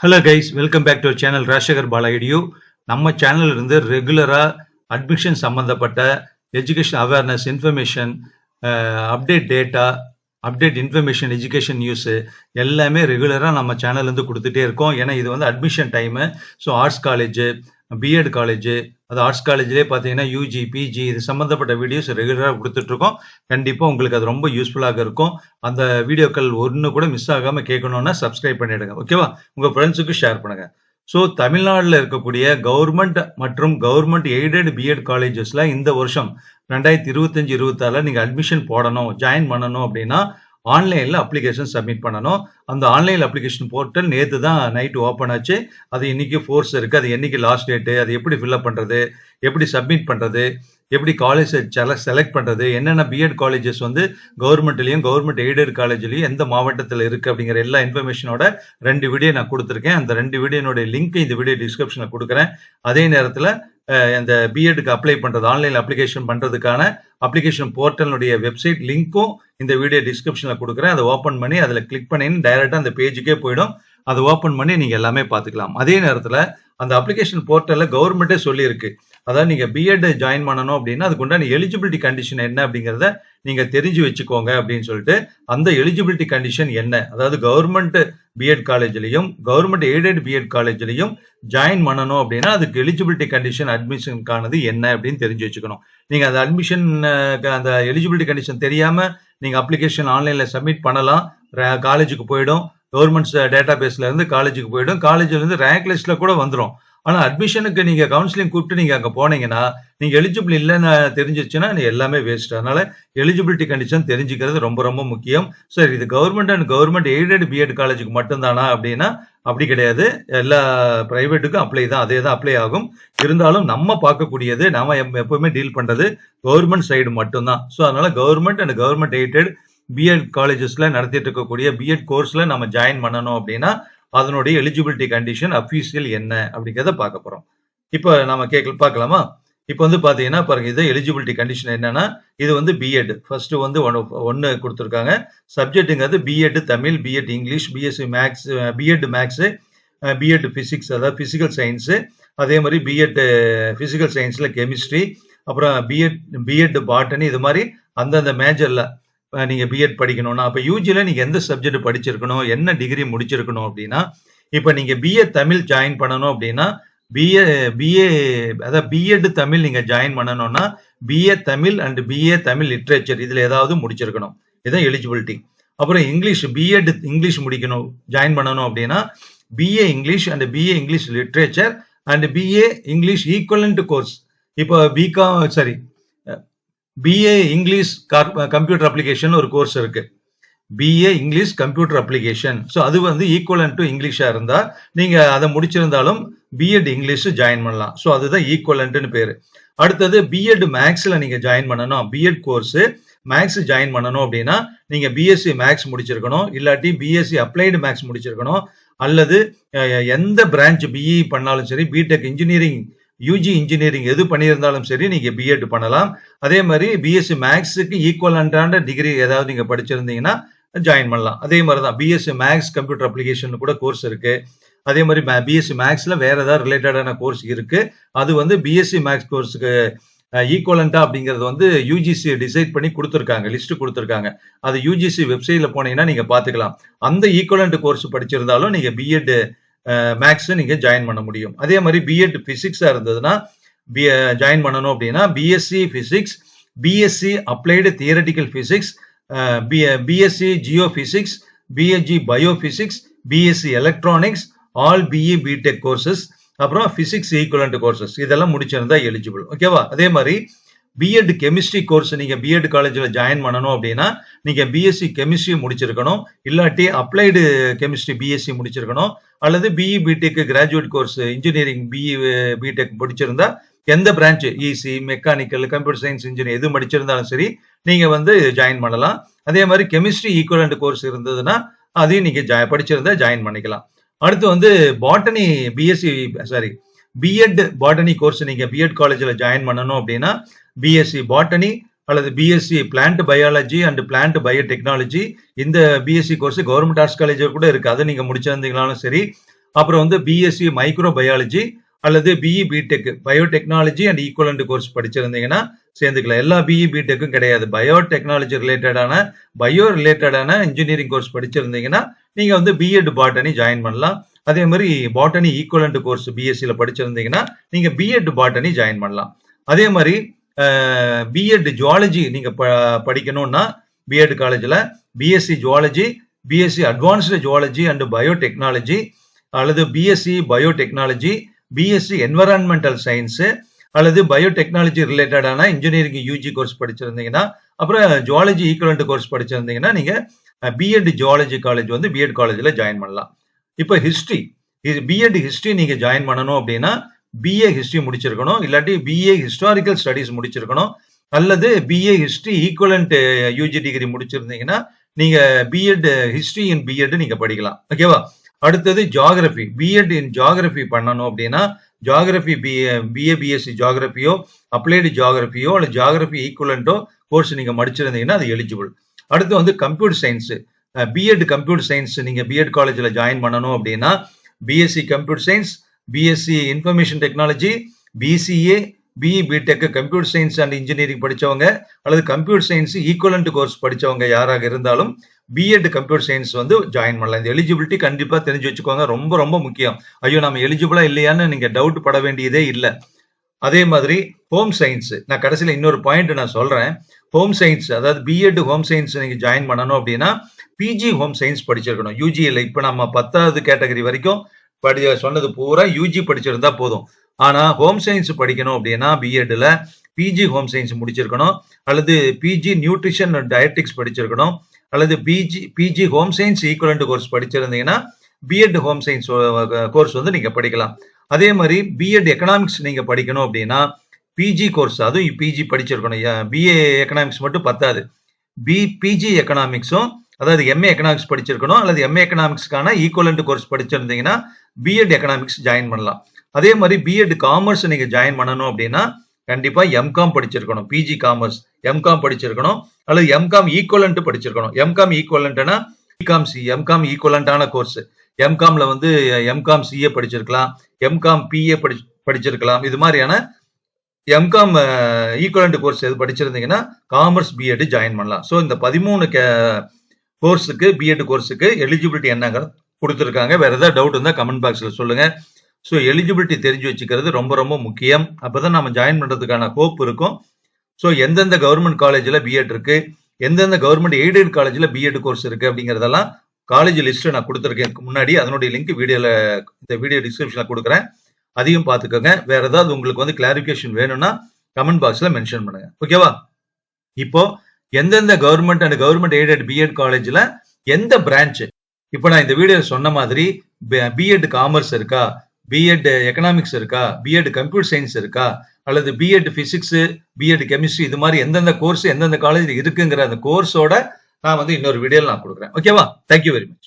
Hello guys welcome back to channel Rajasekar பாலாயிடியோ நம்ம channel இருந்து ரெகுலராக அட்மிஷன் சம்மந்தப்பட்ட education awareness information update data update information education news எல்லாமே ரெகுலராக நம்ம சேனல்லேருந்து கொடுத்துட்டே இருக்கோம். ஏன்னா இது வந்து admission time so arts college BEd college அது ஆர்ட்ஸ் காலேஜ்லேயே பார்த்தீங்கன்னா யூஜி பிஜி இது சம்மந்தப்பட்ட வீடியோஸ் ரெகுலராக கொடுத்துட்ருக்கோம் கண்டிப்பாக உங்களுக்கு அது ரொம்ப யூஸ்ஃபுல்லாக இருக்கும். அந்த வீடியோக்கள் ஒன்று கூட மிஸ் ஆகாமல் கேட்கணுன்னா சப்ஸ்கிரைப் பண்ணிடுங்க. ஓகேவா உங்கள் ஃப்ரெண்ட்ஸுக்கு ஷேர் பண்ணுங்கள் ஸோ தமிழ்நாட்டில் இருக்கக்கூடிய கவர்மெண்ட் மற்றும் கவர்மெண்ட் எய்டட் பிஎட் காலேஜஸில் இந்த வருஷம் ரெண்டாயிரத்தி இருபத்தஞ்சி இருபத்தாறில் நீங்கள் அட்மிஷன் போடணும் ஜாயின் பண்ணணும் அப்படின்னா ஆன்லைனில் அப்ளிகேஷன் சப்மிட் பண்ணணும். அந்த ஆன்லைன் அப்ளிகேஷன் போர்ட்டல் நேற்று தான் நைட்டு ஓப்பன் ஆச்சு. அது இன்னைக்கு ஃபோர்ஸ் இருக்குது அது என்றைக்கு லாஸ்ட் டேட்டு அது எப்படி ஃபில்அப் பண்ணுறது எப்படி சப்மிட் பண்ணுறது எப்படி காலேஜ் செலக்ட் பண்ணுறது என்னென்ன பிஎட் காலேஜஸ் வந்து கவர்மெண்ட்லேயும் கவர்மெண்ட் எய்டட் காலேஜ்லையும் எந்த மாவட்டத்தில் இருக்குது அப்படிங்கிற எல்லா இன்ஃபர்மேஷனோட ரெண்டு வீடியோ நான் கொடுத்துருக்கேன். அந்த ரெண்டு வீடியோனுடைய லிங்க் இந்த வீடியோ டிஸ்கிரிப்ஷனில் கொடுக்குறேன். அதே நேரத்தில் இந்த பிஎட்டுக்கு அப்ளை பண்ணுறது ஆன்லைன் அப்ளிகேஷன் பண்ணுறதுக்கான அப்ளிகேஷன் போர்ட்டலுடைய வெப்சைட் லிங்க்கும் இந்த வீடியோ டிஸ்கிரிப்ஷனில் கொடுக்குறேன். அதை ஓப்பன் பண்ணி அதில் கிளிக் பண்ணி டைரெக்டாக அந்த பேஜுக்கே போயிடும். அதை ஓப்பன் பண்ணி நீங்கள் எல்லாமே பார்த்துக்கலாம். அதே நேரத்தில் அந்த அப்ளிகேஷன் போர்ட்டலில் கவர்மெண்ட்டே சொல்லியிருக்கு. அதாவது நீங்கள் பிஎட் ஜாயின் பண்ணணும் அப்படின்னா அதுக்கு உண்டான எலிஜிபிலிட்டி கண்டிஷன் என்ன அப்படிங்கிறத நீங்கள் தெரிஞ்சு வச்சுக்கோங்க அப்படின்னு சொல்லிட்டு அந்த எலிஜிபிலிட்டி கண்டிஷன் என்ன? அதாவது கவர்மெண்ட் பிஎட் காலேஜ்லையும் கவர்மெண்ட் எய்டட் பிஎட் காலேஜ்லையும் ஜாயின் பண்ணணும் அப்படின்னா அதுக்கு எலிஜிபிலிட்டி கண்டிஷன் அட்மிஷனுக்கானது என்ன அப்படின்னு தெரிஞ்சு வச்சுக்கணும். நீங்கள் அந்த அட்மிஷன் அந்த எலிஜிபிலிட்டி கண்டிஷன் தெரியாமல் நீங்கள் அப்ளிகேஷன் ஆன்லைனில் சப்மிட் பண்ணலாம். காலேஜுக்கு போயிடும். கவர்மெண்ட்ஸ் டேட்டா பேஸ்ல இருந்து காலேஜுக்கு போயிடும். காலேஜ்ல இருந்து ரேங்க் லிஸ்ட்ல கூட வந்துடும் ஆனா அட்மிஷனுக்கு நீங்க கவுன்சிலிங் கூப்பிட்டு நீங்க அங்க போனீங்கன்னா நீங்க எலிஜிபிள் இல்லைன்னு தெரிஞ்சிச்சுன்னா எல்லாமே வேஸ்ட் அதனால எலிஜிபிலிட்டி கண்டிஷன் தெரிஞ்சுக்கிறது ரொம்ப ரொம்ப முக்கியம். சார் இது government and government aided BEd காலேஜுக்கு மட்டும்தானா அப்படின்னா அப்படி கிடையாது. எல்லா பிரைவேட்டுக்கும் அப்ளை தான். அதே தான் அப்ளை ஆகும். இருந்தாலும் நம்ம பார்க்கக்கூடியது நாம எப்பவுமே டீல் பண்றது கவர்மெண்ட் சைடு மட்டும்தான். ஸோ அதனால government and government aided BEd காலேஜஸ்ல நடத்திட்டு இருக்கக்கூடிய பிஎட் கோர்ஸ்ல நம்ம ஜாயின் பண்ணணும் அப்படின்னா அதனுடைய எலிஜிபிலிட்டி கண்டிஷன் அஃபீஷியல் என்ன அப்படிங்கிறத பார்க்க போறோம். இப்போ நம்ம கேட்க பார்க்கலாமா? இப்போ வந்து பார்த்தீங்கன்னா பாருங்க இது எலிஜிபிலிட்டி கண்டிஷன் என்னன்னா இது வந்து பிஎட் ஃபர்ஸ்ட் வந்து ஒன்று ஒன்று கொடுத்துருக்காங்க. சப்ஜெக்ட்டுங்கிறது BEd Tamil BEd English BSc maths BEd maths BEd physics அதாவது ஃபிசிக்கல் சயின்ஸு அதே மாதிரி பிஎட் ஃபிசிக்கல் சயின்ஸில் கெமிஸ்ட்ரி அப்புறம் பிஎட் பிஎட் பாட்டனி இது மாதிரி அந்தந்த மேஜரில் நீங்கள் பிஎட் படிக்கணும்னா அப்போ யூஜியில் நீங்கள் எந்த சப்ஜெக்ட் படிச்சிருக்கணும் என்ன டிகிரி முடிச்சிருக்கணும் அப்படின்னா இப்போ நீங்கள் பிஏ தமிழ் ஜாயின் பண்ணணும் அப்படின்னா பிஏ பிஏ அதாவது பிஎட் தமிழ் நீங்கள் ஜாயின் பண்ணணும்னா BA Tamil and BA Tamil literature இதில் ஏதாவது முடிச்சிருக்கணும். இதுதான் எலிஜிபிலிட்டி அப்புறம் இங்கிலீஷ் பிஎட் இங்கிலீஷ் முடிக்கணும் ஜாயின் பண்ணணும் அப்படின்னா BA English and BA English literature and BA English equivalent course இப்போ BCom sorry BA English computer application ஒரு கோர்ஸ் இருக்கு. BA English computer application so அது வந்து ஈக்குவலன் டு இங்கிலீஷாக இருந்தா நீங்க அதை முடிச்சிருந்தாலும் பிஎட் இங்கிலீஷ் ஜாயின் பண்ணலாம். ஸோ அதுதான் ஈக்குவலன்ட்னு பேரு. அடுத்தது பிஎட் மேக்ஸ்ல நீங்க ஜாயின் பண்ணணும். பிஎட் கோர்ஸ் மேக்ஸ் ஜாயின் பண்ணணும் அப்படின்னா நீங்க பிஎஸ்சி மேக்ஸ் முடிச்சிருக்கணும். இல்லாட்டி பிஎஸ்சி அப்ளைடு மேக்ஸ் முடிச்சிருக்கணும். அல்லது எந்த பிரான்ச் பிஇ பண்ணாலும் சரி பிடெக் இன்ஜினியரிங் யூஜி இன்ஜினியரிங் எது பண்ணியிருந்தாலும் சரி நீங்கள் பிஎட் பண்ணலாம். அதே மாதிரி பிஎஸ்சி மேக்ஸுக்கு ஈக்குவலண்டான டிகிரி ஏதாவது நீங்கள் படிச்சிருந்தீங்கன்னா ஜாயின் பண்ணலாம். அதே மாதிரி தான் பிஎஸ்சி மேக்ஸ் கம்ப்யூட்டர் அப்ளிகேஷன் கூட கோர்ஸ் இருக்குது அதே மாதிரி பிஎஸ்சி மேக்ஸில் வேறு ஏதாவது ரிலேட்டடான கோர்ஸ் இருக்குது அது வந்து பிஎஸ்சி மேக்ஸ் கோர்ஸுக்கு ஈக்குவலண்டா அப்படிங்கிறது வந்து யூஜிசி டிசைட் பண்ணி கொடுத்துருக்காங்க லிஸ்ட் கொடுத்துருக்காங்க. அது யூஜிசி வெப்சைட்ல போனீங்கன்னா நீங்க பாத்துக்கலாம் அந்த ஈக்குவலண்ட் கோர்ஸ் படிச்சிருந்தாலும் நீங்க பிஎட் மேக்ஸ் நீங்க ஜாயின் பண்ண முடியும். அதே மாதிரி பிஎட் பிசிக்ஸா இருந்ததுன்னா ஜாயின் பண்ணணும் அப்படின்னா BSc physics BSc applied theoretical physics BSc geophysics BSc biophysics BSc electronics all BE BTech courses அப்புறம் பிசிக்ஸ் ஈக்குவலண்ட் கோர்சஸ் இதெல்லாம் முடிச்சிருந்தா எலிஜிபிள் ஓகேவா அதே மாதிரி பிஎட் கெமிஸ்ட்ரி கோர்ஸ் நீங்க பிஎட் காலேஜில் ஜாயின் பண்ணணும் அப்படின்னா நீங்க பிஎஸ்சி கெமிஸ்ட்ரி முடிச்சிருக்கணும். இல்லாட்டி அப்ளைடு கெமிஸ்ட்ரி பிஎஸ்சி முடிச்சிருக்கணும். அல்லது BE BTech graduate course engineering BE BTech முடிச்சிருந்தா எந்த branch EC mechanical computer science engineer எது படிச்சிருந்தாலும் சரி நீங்க வந்து ஜாயின் பண்ணலாம். அதே மாதிரி கெமிஸ்ட்ரி ஈக்குவலண்ட் கோர்ஸ் இருந்ததுன்னா அதையும் நீங்க படிச்சிருந்தா ஜாயின் பண்ணிக்கலாம். அடுத்து வந்து botany BSc sorry BEd botany course நீங்க பிஎட் காலேஜில் ஜாயின் பண்ணணும் அப்படின்னா பிஎஸ்சி பாட்டனி அல்லது BSc plant biology and plant biotechnology இந்த BSc course government arts college கூட இருக்கு. அதை நீங்க முடிச்சிருந்தீங்களாலும் சரி. அப்புறம் வந்து பிஎஸ்சி மைக்ரோ பயாலஜி அல்லது BE BTech biotechnology and equivalent course படிச்சிருந்தீங்கன்னா சேர்ந்துக்கலாம். எல்லா பிஇ பிடெக்கும் கிடையாது. பயோடெக்னாலஜி ரிலேட்டடான பயோ ரிலேட்டடான இன்ஜினியரிங் கோர்ஸ் படிச்சிருந்தீங்கன்னா நீங்க வந்து பிஎட் பாட்டனி ஜாயின் பண்ணலாம். அதே மாதிரி பாட்டனி ஈக்குவலண்ட் கோர்ஸ் பிஎஸ்சியில் படிச்சிருந்தீங்கன்னா நீங்கள் பிஎட் பாட்டனி ஜாயின் பண்ணலாம். அதே மாதிரி பிஎட் ஜுவாலஜி நீங்கள் ப- படிக்கணும்னா பிஎட் காலேஜில் BSc zoology BSc advanced zoology and biotechnology அல்லது BSc biotechnology BSc environmental science அல்லது பயோடெக்னாலஜி ரிலேட்டடான இன்ஜினியரிங் யூஜி கோர்ஸ் படிச்சிருந்தீங்கன்னா அப்புறம் ஜுவாலஜி ஈக்குவலண்ட் கோர்ஸ் படிச்சிருந்தீங்கன்னா நீங்கள் பிஎட் ஜுவாலஜி காலேஜ் வந்து பிஎட் காலேஜில் ஜாயின் பண்ணலாம். இப்போ ஹிஸ்ட்ரி இது பிஎட் ஹிஸ்ட்ரி நீங்க ஜாயின் பண்ணணும் அப்படின்னா பிஏ ஹிஸ்ட்ரி முடிச்சிருக்கணும். இல்லாட்டி பிஏ ஹிஸ்டாரிக்கல் ஸ்டடீஸ் முடிச்சிருக்கணும். அல்லது BA history equivalent UG degree முடிச்சிருந்தீங்கன்னா நீங்க பிஎட் ஹிஸ்ட்ரி இன் பிஎட் நீங்க படிக்கலாம். ஓகேவா அடுத்தது ஜியாகிரபி பிஎட் இன் ஜியாகிரபி பண்ணணும் அப்படின்னா ஜியாகிரபி பிஏ பிஏ பிஎஸ்சி ஜியாகிரபியோ அப்ளைடு ஜியாகிரபியோ அல்லது ஜியாகிரபி ஈக்குவலண்டோ கோர்ஸ் நீங்க முடிச்சிருந்தீங்கன்னா அது எலிஜிபிள் அடுத்து வந்து computer science BEd computer science நீங்கள் பிஎட் காலேஜில் ஜாயின் பண்ணணும் அப்படின்னா BSc computer science BSc information technology BCA BE BTech computer science and engineering படிச்சவங்க அல்லது கம்ப்யூட்டர் சயின்ஸ் ஈக்குவலண்ட் கோர்ஸ் படிச்சவங்க யாராக இருந்தாலும் பிஎட் கம்ப்யூட்டர் சயின்ஸ் வந்து ஜாயின் பண்ணலாம். இந்த எலிஜிபிலிட்டி கண்டிப்பாக தெரிஞ்சு வச்சுக்கோங்க. ரொம்ப ரொம்ப முக்கியம். ஐயோ நம்ம எலிஜிபிளா இல்லையான்னு நீங்கள் டவுட் பட வேண்டியதே இல்லை. அதே மாதிரி ஹோம் சயின்ஸ் நான் கடைசியில் இன்னொரு பாயிண்ட் நான் சொல்கிறேன் ஹோம் சயின்ஸ் அதாவது பிஎட் ஹோம் சயின்ஸ் நீங்கள் ஜாயின் பண்ணணும் அப்படின்னா பிஜி ஹோம் சயின்ஸ் படிச்சிருக்கணும். யூஜி இல்லை இப்போ நம்ம பத்தாவது கேட்டகரி வரைக்கும் படி சொன்னது பூரா யூஜி படிச்சிருந்தா போதும். ஆனா ஹோம் சயின்ஸ் படிக்கணும் அப்படின்னா பிஎட்ல பிஜி ஹோம் சயின்ஸ் முடிச்சிருக்கணும். அல்லது பிஜி நியூட்ரிஷன் டயட்டிக்ஸ் படிச்சிருக்கணும். அல்லது PG PG home science equivalent course படிச்சிருந்தீங்கன்னா BEd home science course வந்து நீங்க படிக்கலாம். அதே மாதிரி பிஎட் எக்கனாமிக்ஸ் நீங்க படிக்கணும் அப்படின்னா பிஜி கோர்ஸ் அதுவும் பிஜி படிச்சிருக்கணும். பிஏ எக்கனாமிக்ஸ் மட்டும் பத்தாது. பி பிஜி எக்கனாமிக்ஸும் அதாவது எம்ஏ எக்கனாமிக்ஸ் படிச்சிருக்கணும் அல்லது எம்ஏ எக்கனாமிக்ஸ்க்கான ஈக்குவலண்ட் கோர்ஸ் படிச்சிருந்தீங்கன்னா பிஎட் எக்கனாமிக்ஸ் ஜாயின் பண்ணலாம். அதே மாதிரி பிஎட் காமர்ஸ் நீங்க ஜாயின் பண்ணணும் அப்படின்னா கண்டிப்பா எம்காம் படிச்சிருக்கணும் பிஜி காமர்ஸ் எம்காம் படிச்சிருக்கணும் அல்லது எம்காம் ஈக்குவலண்ட் படிச்சிருக்கணும். எம்காம் ஈக்குவலண்ட்னா பிகாம் சி எம்காம் ஈக்குவலண்டான கோர்ஸ் எம்காம்ல வந்து எம்காம் சிஏ படிச்சிருக்கலாம் எம்காம் பிஏ படி படிச்சிருக்கலாம். இது மாதிரியான எம்காம் ஈக்குவலண்ட் கோர்ஸ் எது படிச்சிருந்தீங்கன்னா காமர்ஸ் பிஎட் ஜாயின் பண்ணலாம். ஸோ இந்த பதிமூணு கோர்ஸுக்கு பிஎட் கோர்ஸுக்கு எலிஜிபிலிட்டி என்னங்க கொடுத்துருக்காங்க. வேறு ஏதாவது டவுட் இருந்தால் கமெண்ட் பாக்ஸில் சொல்லுங்கள் ஸோ எலிஜிபிலிட்டி தெரிஞ்சு வச்சுக்கிறது ரொம்ப ரொம்ப முக்கியம். அப்போ தான் நம்ம ஜாயின் பண்ணுறதுக்கான ஹோப் இருக்கும். ஸோ எந்தெந்த கவர்மெண்ட் காலேஜில் பிஎட் இருக்குது எந்தெந்த கவர்மெண்ட் எய்டட் காலேஜில் பிஎட் கோர்ஸ் இருக்குது அப்படிங்கிறதெல்லாம் காலேஜ் லிஸ்ட்டு நான் கொடுத்துருக்கேன். முன்னாடி அதனுடைய லிங்க் வீடியோவில் இந்த வீடியோ டிஸ்கிரிப்ஷனில் கொடுக்குறேன். அதையும் பார்த்துக்கோங்க. வேறு ஏதாவது உங்களுக்கு வந்து கிளாரிஃபிகேஷன் வேணும்னா கமெண்ட் பாக்ஸில் மென்ஷன் பண்ணுங்க. ஓகேவா இப்போ எந்தெந்த government and government aided BEd காலேஜில் எந்த பிரான்ச் இப்போ நான் இந்த வீடியோ சொன்ன மாதிரி பிஎட் காமர்ஸ் இருக்கா? பிஎட் எக்கனாமிக்ஸ் இருக்கா? பிஎட் கம்ப்யூட்டர் சயின்ஸ் இருக்கா? அல்லது பிஎட் பிசிக்ஸ் பிஎட் கெமிஸ்ட்ரி இது மாதிரி எந்தெந்த கோர்ஸ் எந்தெந்த காலேஜ் இருக்குங்கிற அந்த கோர்ஸோட நான் வந்து இன்னொரு வீடியோ நான் கொடுக்குறேன். ஓகேவா தேங்க்யூ வெரி மச்